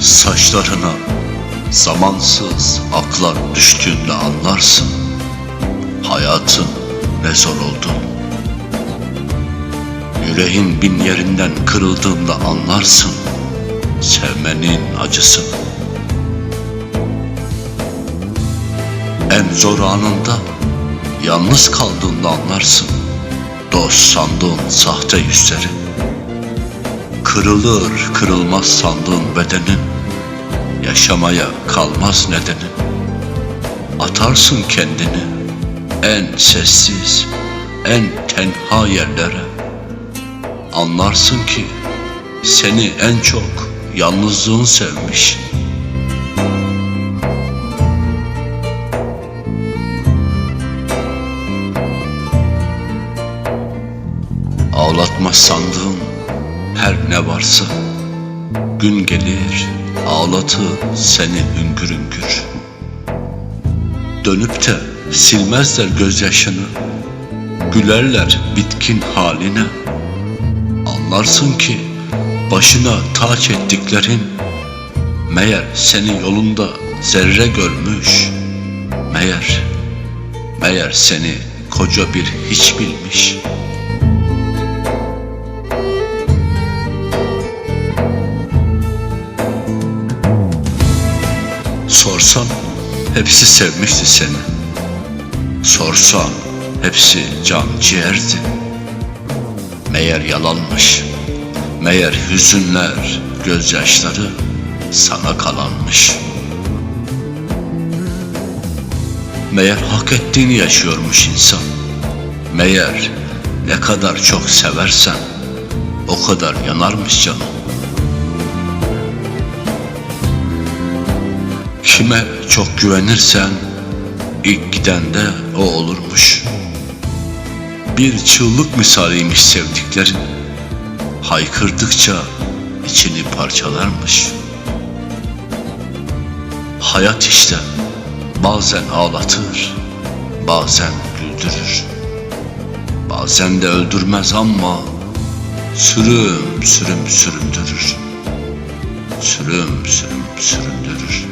Saçlarına zamansız aklar düştüğünde anlarsın. Hayatın ne zor oldu. Yüreğin bin yerinden kırıldığında anlarsın Sevmenin acısını. En zor anında Yalnız kaldığında anlarsın. Dost sandığın sahte yüzleri Kırılır kırılmaz sandığın bedenin Yaşamaya kalmaz nedeni. Atarsın kendini En sessiz En tenha yerlere. Anlarsın ki Seni en çok Yalnızlığın sevmiş. Ağlatma sandığın her ne varsa Gün gelir ağlatır seni hüngür hüngür. Dönüp de silmezler gözyaşını Gülerler bitkin haline. Anlarsın ki başına taç ettiklerin Meğer seni yolunda zerre görmüş. Meğer, meğer seni koca bir hiç bilmiş.'' Sorsan hepsi sevmişti seni. Sorsan hepsi can ciğerdi. Meğer yalanmış. Meğer hüzünler, gözyaşları sana kalanmış. Meğer hak ettiğini yaşıyormuş insan. Meğer ne kadar çok seversen o kadar yanarmış canım. Kime çok güvenirsen ilk giden de o olurmuş. Bir çığlık misaliymiş sevdiklerin. Haykırdıkça içini parçalarmış. Hayat işte bazen ağlatır, bazen güldürür. Bazen de öldürmez ama sürüm sürüm süründürür. Sürüm sürüm süründürür.